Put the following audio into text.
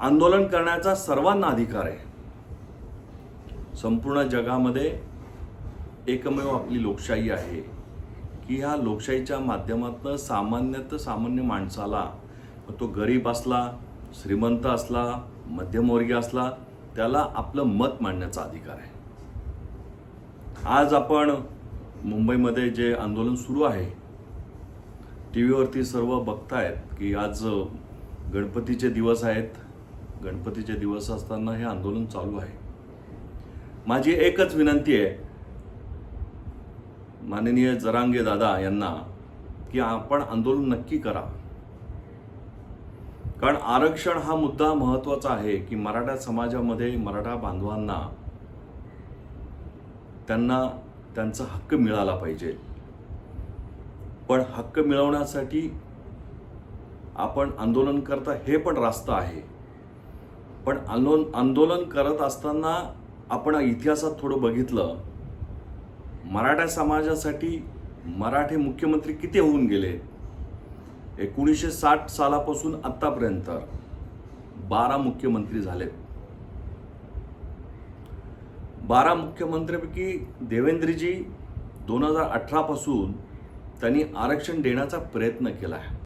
आंदोलन करण्याचा सर्वांना अधिकार आहे. संपूर्ण जगामध्ये एकमेव आपली लोकशाही आहे की ह्या लोकशाहीच्या माध्यमातून सामान्यतः सामान्य माणसाला मग तो गरीब असला श्रीमंत असला मध्यमवर्गीय असला त्याला आपलं मत मांडण्याचा अधिकार आहे. आज आपण मुंबईमध्ये जे आंदोलन सुरू आहे टी व्हीवरती सर्व बघतायत की आज गणपतीचे दिवस आहेत. गणपतीचे दिवस असताना हे आंदोलन चालू आहे. माझी एकच विनंती आहे माननीय जरांगे दादा यांना की आपण आंदोलन नक्की करा. कारण आरक्षण हा मुद्दा महत्त्वाचा आहे की मराठा समाजामध्ये मराठा बांधवांना त्यांना त्यांचा हक्क मिळाला पाहिजे. पण हक्क मिळवण्यासाठी आपण आंदोलन करता हे पण रास्त आहे. पण आंदोलन आंदोलन करत असताना आपण इतिहासात थोडं बघितलं मराठा समाजासाठी मराठे मुख्यमंत्री किती होऊन गेले? एकोणीसशे साठ सालापासून आत्तापर्यंत बारा मुख्यमंत्री झालेत. बारा मुख्यमंत्र्यांपैकी देवेंद्रजी दोन हजार अठरापासून त्यांनी आरक्षण देण्याचा प्रयत्न केला आहे.